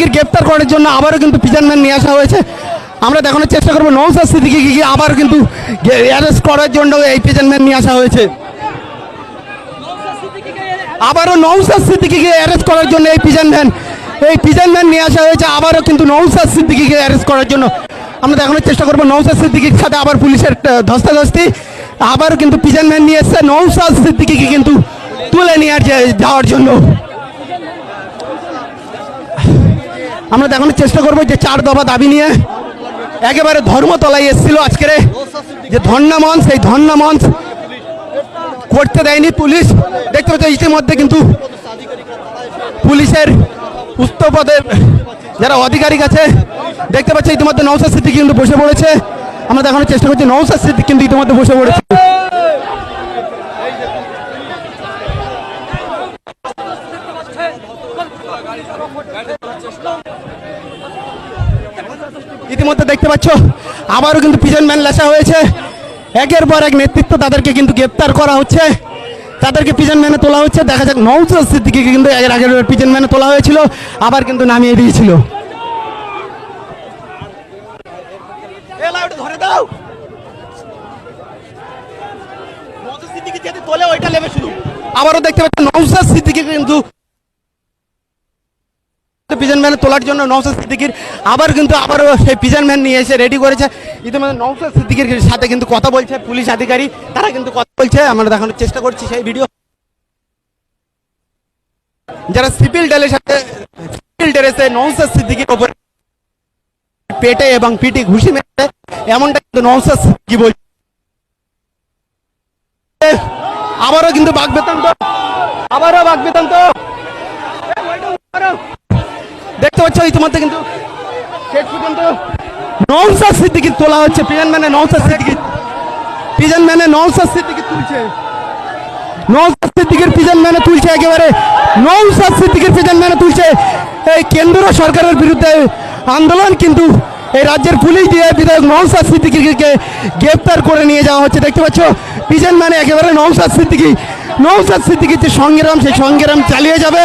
সিদ্দিকির গ্রেপ্তার করার জন্য আবারও কিন্তু পিজানম্যান নিয়ে আসা হয়েছে। আমরা দেখানোর চেষ্টা করব নৌসাদ সিদ্দিকিকে আবার কিন্তু অ্যারেস্ট করার জন্য এই পিজানম্যান নিয়ে আসা হয়েছে। আবারও নৌসাদ সিদ্দিকিকে অ্যারেস্ট করার জন্য এই পিজন ভ্যান এই পিজন ভ্যান নিয়ে আসা হয়েছে, আবারও কিন্তু নৌসাদ সিদ্দিকিকে অ্যারেস্ট করার জন্য। আমরা দেখানোর চেষ্টা করব নৌসাদ সিদ্দিকির সাথে আবার পুলিশের ধস্তাধস্তি। আবারও কিন্তু পিজন ভ্যান নিয়ে এসছে নৌসাদ সিদ্দিকিকে কিন্তু তুলে নিয়ে যাওয়ার জন্য। আমরা দেখানোর চেষ্টা করব যে চার দফা দাবি নিয়ে একেবারে ধর্মতলায় এসেছিল আজকের যে ধর্ণা মঞ্চ সেই ধর্ণা মঞ্চ করতে দেয়নি পুলিশ। দেখতে পাচ্ছ, ইতিমধ্যে কিন্তু পুলিশের উচ্চ পদের যারা আধিকারিক আছে, দেখতে পাচ্ছি, ইতিমধ্যে নৌসাদ সিদ্দিক কিন্তু বসে পড়েছে। আমরা দেখানোর চেষ্টা করছি নৌসাদ সিদ্দিক কিন্তু ইতিমধ্যে বসে পড়েছে। ইতিমধ্যে দেখতে পাচ্ছ, আবারও কিন্তু পিজন ম্যান লেসা হয়েছে। একের পর এক নেতৃত্ব তাদেরকে কিন্তু গ্রেপ্তার করা হচ্ছে। তাদেরকে পিজন ম্যানে তোলা হচ্ছে। দেখা যাক নৌসাদ সিদ্দিকিকে কিন্তু এর আগের পিজন ম্যানে তোলা হয়েছিল, আবার কিন্তু নামিয়ে দিয়েছিল। আবারও দেখতে পাচ্ছি সিদ্দিকি কিন্তু পিজন ম্যানে তোলার জন্য নৌসাদ সিদ্দিকির আবার কিন্তু আবারও সেই পিজন ম্যান নিয়ে এসে রেডি করেছে। ইতিমধ্যে নৌসাদ সিদ্দিকির সাথে কিন্তু কথা বলছে, পুলিশ আধিকারিক, তারা কিন্তু কথা বলছে। আমরা দেখানোর চেষ্টা করছি সেই ভিডিও যারা সিভিল ড্রেসের সাথে, সিভিল ড্রেসে নৌসাদ সিদ্দিকির ওপর পেটে এবং পিটি ঘুষি মেরেছে, এমনটা কিন্তু নৌসাদ সিদ্দিকি বলছে। আবারও কিন্তু বাঘ বেতন্ত আবারও বাঘ বেতন্ত কিন্তু শেষ পর্যন্ত। তোলা হচ্ছে ম্যানে ম্যানে তুলছে। কেন্দ্র সরকারের বিরুদ্ধে আন্দোলন কিন্তু এই রাজ্যের পুলিশ দিয়ে বিধায়ক নৌসাদ সিদ্দিকিকে গ্রেপ্তার করে নিয়ে যাওয়া হচ্ছে। দেখতে পাচ্ছ পিজন ম্যানে একেবারে নৌসাদ সিদ্দিকি নৌসাদ সিদ্দিকির যে সংগ্রাম, সেই সংগ্রাম চালিয়ে যাবে।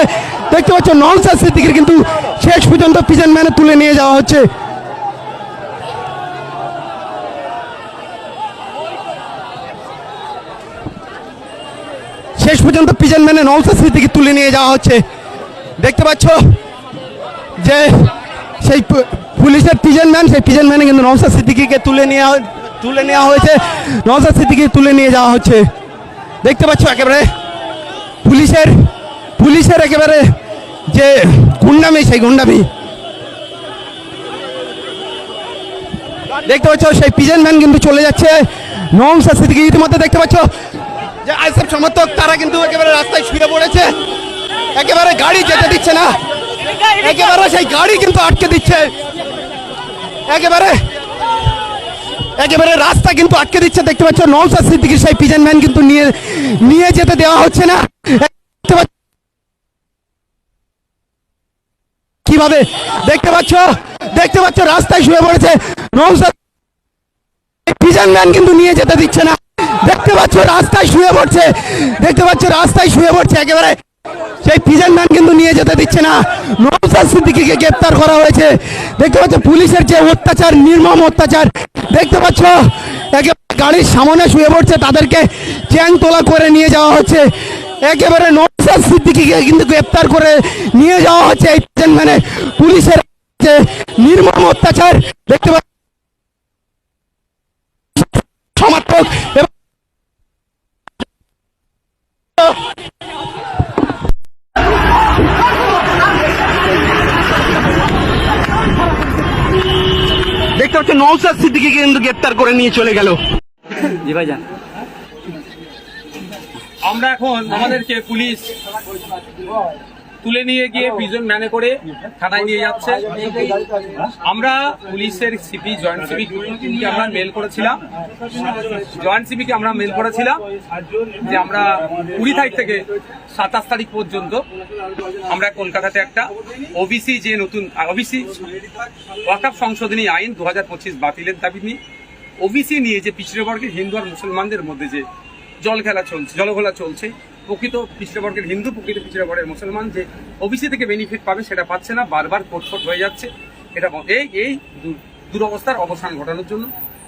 দেখতে পাচ্ছ নৌসাদ সিদ্দিকির কিন্তু শেষ পর্যন্ত পিজন ম্যানে তুলে নিয়ে যাওয়া হচ্ছে। শেষ পর্যন্ত পিজন ম্যানে নৌসাদ সিদ্দিকি তুলে নিয়ে যাওয়া হচ্ছে। দেখতে পাচ্ছ, যে সেই পুলিশের পিজন ম্যান, সেই পিজন ম্যানে কিন্তু নৌসাদ সিদ্দিকিকে তুলে নেওয়া তুলে নেওয়া হয়েছে। নৌসাদ সিদ্দিকি তুলে নিয়ে যাওয়া হচ্ছে। দেখতে পাচ্ছ, একেবারে পুলিশের পুলিশের একেবারে যে গুন্ডামি, সেই গুন্ডামি। দেখতে পাচ্ছ, সেই পিজন ম্যান কিন্তু চলে যাচ্ছে। নৌসাদ সিদ্দিকি, ইতিমধ্যে দেখতে পাচ্ছ যে আইসব সমর্থক, তারা কিন্তু একেবারে রাস্তায় শুয়ে পড়েছে। একেবারে গাড়ি যেতে দিচ্ছে না। একেবারে সেই গাড়ি কিন্তু আটকে দিচ্ছে। একেবারে একেবারে রাস্তা কিন্তু আটকে দিচ্ছে। দেখতে পাচ্ছ নৌসাদ সিদ্দিকির সেই পিজন ম্যান কিন্তু নিয়ে নিয়ে যেতে দেওয়া হচ্ছে না দেখতে পাচ্ছ কীভাবে? দেখতে পাচ্ছ? দেখতে পাচ্ছ? রাস্তায় শুয়ে পড়েছে। কিন্তু নিয়ে যেতে দিচ্ছে না। দেখতে পাচ্ছ? রাস্তায় শুয়ে পড়ছে। দেখতে পাচ্ছ? রাস্তায় শুয়ে পড়ছে একেবারে। সেই পিজন ম্যান কিন্তু নিয়ে যেতে দিচ্ছে না। নৌসাদ সিদ্দিকিকে গ্রেপ্তার করা হয়েছে। দেখতে পাচ্ছ? পুলিশের যে অত্যাচার, নির্মম অত্যাচার। দেখতে পাচ্ছ? গাড়ির সামনে শুয়ে পড়ছে। তাদেরকে চ্যাং তোলা করে নিয়ে যাওয়া হচ্ছে। একেবারে নৌসাদ সিদ্দিকিকে কিন্তু গ্রেপ্তার করে নিয়ে যাওয়া হচ্ছে এই ম্যানে পুলিশের নির্মম অত্যাচার দেখতে পাচ্ছ। সমর্থক এবং দেখতে পাচ্ছ নৌসাদ সিদ্দিকিকে কিন্তু গ্রেপ্তার করে নিয়ে চলে গেল। জি ভাইজান। আমরা এখন আমাদেরকে পুলিশ তুলে নিয়ে গিয়ে প্রিজন ম্যানে করে থানায় নিয়ে যাচ্ছে। আমরা পুলিশের সিপি জয়েন্ট সিপি আমরা মেল করেছিলাম। জয়েন্ট সিপি কে আমরা মেল করেছিলাম যে আমরা কুড়ি তারিখ থেকে সাতাশ তারিখ পর্যন্ত আমরা কলকাতাতে একটা ওবিসি যে নতুন ওবিসি ওয়াকাফ সংশোধনী আইন দু হাজার পঁচিশ বাতিলের দাবি নিয়ে। ওবিসি নিয়ে যে পিছিয়ে বর্গের হিন্দু আর মুসলমানদের মধ্যে যে জল খেলা চলছে জলঘোলা চলছে। প্রকৃত পিছিয়ে হিন্দু প্রকৃত পিছিয়ে বর্গের মুসলমান যে ওবিসি থেকে বেনিফিট পাবে সেটা পাচ্ছে না, বারবার কোটফোট হয়ে যাচ্ছে। এটা এই এই দুরবস্থার অবসান ঘটানোর জন্য।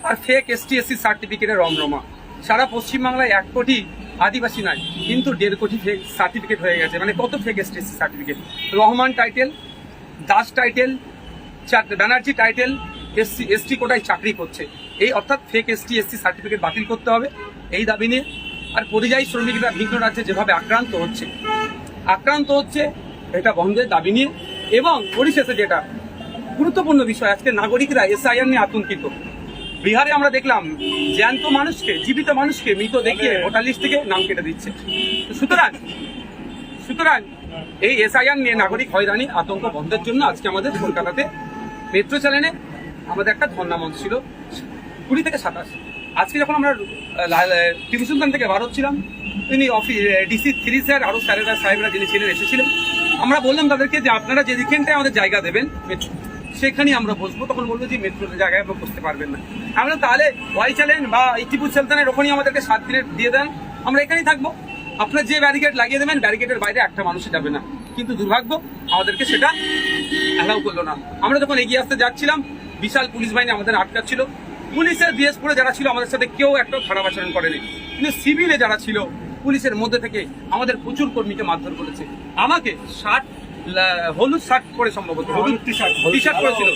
আর ফেক এসটি এসসি সার্টিফিকেটের রমরমা। সারা পশ্চিমবাংলায় এক কোটি আদিবাসী নাই, কিন্তু দেড় কোটি ফেক সার্টিফিকেট হয়ে গেছে। মানে কত fake ST SC certificate Rahman title Das title Banerjee title SC ST কোটায় চাকরি করছে। এই অর্থাৎ ফেক এসটি এসসি সার্টিফিকেট বাতিল করতে হবে। এই দাবি নিয়ে আর পরিযায়ী শ্রমিকরা ভিন্ন রাজ্যে যেভাবে আক্রান্ত হচ্ছে আক্রান্ত হচ্ছে এটা বন্ধের দাবি নিয়ে এবং পরিশেষে যেটা গুরুত্বপূর্ণ বিষয় আজকে নাগরিকরা এসআইআর নিয়ে আতঙ্কিত। বিহারে আমরা দেখলাম জ্যান্ত মানুষকে জীবিত মানুষকে মৃত দেখিয়ে ভোটার লিস্ট থেকে নাম কেটে দিচ্ছে। সুতরাং সুতরাং এই এসআইআর নিয়ে নাগরিক হয়রানি আতঙ্ক বন্ধের জন্য আজকে আমাদের কলকাতাতে মেট্রো চ্যানেলে আমাদের একটা ধর্ণা মঞ্চ ছিল, কুড়ি থেকে সাতাশ। আজকে যখন আমরা টিভি সুলতান থেকে বার হচ্ছিলাম, তিনি অফিস ডিসি থ্রি স্যার আরও স্যারেরা সাহেবরা যিনি ছিলেন, এসেছিলেন। আমরা বললাম তাদেরকে যে আপনারা যে আমাদের জায়গা দেবেন মেট্রো সেখানেই আমরা বসবো। তখন বলব যে মেট্রোর জায়গায় আমরা বসতে পারবেন না। আমরা তাহলে ওয়াই চ্যালেন বা টিপু সুলতানের ওখানেই আমাদেরকে সাত দিনের দিয়ে দেন। আমরা এখানেই থাকব। আপনার যে ব্যারিকেড লাগিয়ে দেবেন ব্যারিকেডের বাইরে একটা মানুষই যাবে না। কিন্তু দুর্ভাগ্য, আমাদেরকে সেটা অ্যালাউ করল না। আমরা যখন এগিয়ে আসতে যাচ্ছিলাম বিশাল পুলিশ বাহিনী আমাদের আটকাচ্ছিল। পুলিশের দিয়েশপুরে যারা ছিল আমাদের সাথে কেউ একটা খারাপ আচরণ করেনি। কিন্তু সিভিলে যারা ছিল পুলিশের মধ্যে থেকে আমাদের প্রচুর কর্মীকে মারধর করেছে। আমাকে শার্ট হলুদ শার্ট পরে সম্ভবত হলুদ টি শার্ট টি শার্ট পরেছিল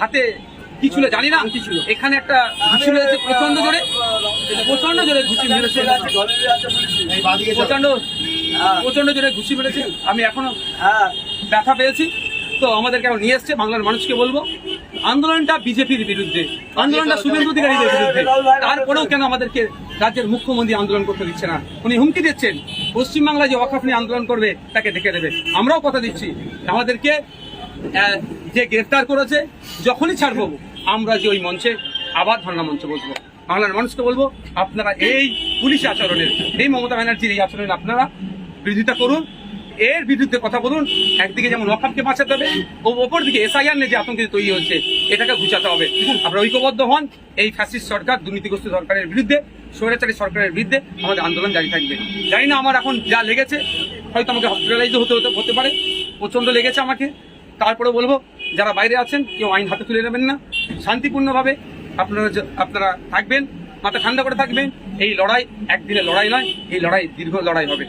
হাতে কি ছিল জানি না। কি ছিল। এখানে একটা মেরেছে প্রচণ্ড জোরে। প্রচণ্ড জোরে ঘুষি মেরেছে। প্রচণ্ড প্রচণ্ড জোরে ঘুষি মেরেছে। আমি এখনও ব্যথা পেয়েছি। তো আমাদেরকে এখন নিয়ে এসছে বাংলার মানুষকে বলব। আন্দোলনটা বিজেপির বিরুদ্ধে আন্দোলনটা শুভেন্দু অধিকারীদের বিরুদ্ধে। তারপরেও কেন আমাদেরকে রাজ্যের মুখ্যমন্ত্রী আন্দোলন করতে দিচ্ছে না? উনি হুমকি দিচ্ছেন। পশ্চিমবাংলায় যে ওয়াকাফ নিয়ে আন্দোলন করবে তাকে ডেকে দেবে। আমরাও কথা দিচ্ছি। আমাদেরকে যে গ্রেফতার করেছে যখনই ছাড়বো আমরা যে ওই মঞ্চে আবার ধর্ণা মঞ্চে বসবো। বাংলার মানুষকে বলব আপনারা এই পুলিশ আচরণের এই মমতা ব্যানার্জির এই আচরণের আপনারা বিরোধিতা করুন। এর বিরুদ্ধে কথা বলুন। একদিকে যেমন ওয়াকাফকে বাঁচাতে হবে, ও অপর দিকে এসআইআর নিয়ে যে আতঙ্কিত তৈরি হচ্ছে, এটাকে ঘুচাতে হবে। আপনারা ঐক্যবদ্ধ হন, এই ফ্যাসিস্ট সরকার, দুর্নীতিগ্রস্ত সরকারের বিরুদ্ধে, স্বৈরাচারী সরকারের বিরুদ্ধে আমাদের আন্দোলন জারি থাকবে। জানি না আমার এখন যা লেগেছে, হয়তো আমাকে হসপিটালাইজ হতে হতে হতে পারে প্রচণ্ড লেগেছে আমাকে। তারপরে বলব, যারা বাইরে আছেন, কেউ আইন হাতে তুলে নেবেন না। শান্তিপূর্ণভাবে আপনারা আপনারা থাকবেন, মাথা ঠান্ডা করে থাকবেন। এই লড়াই একদিনে লড়াই নয়, এই লড়াই দীর্ঘ লড়াই হবে।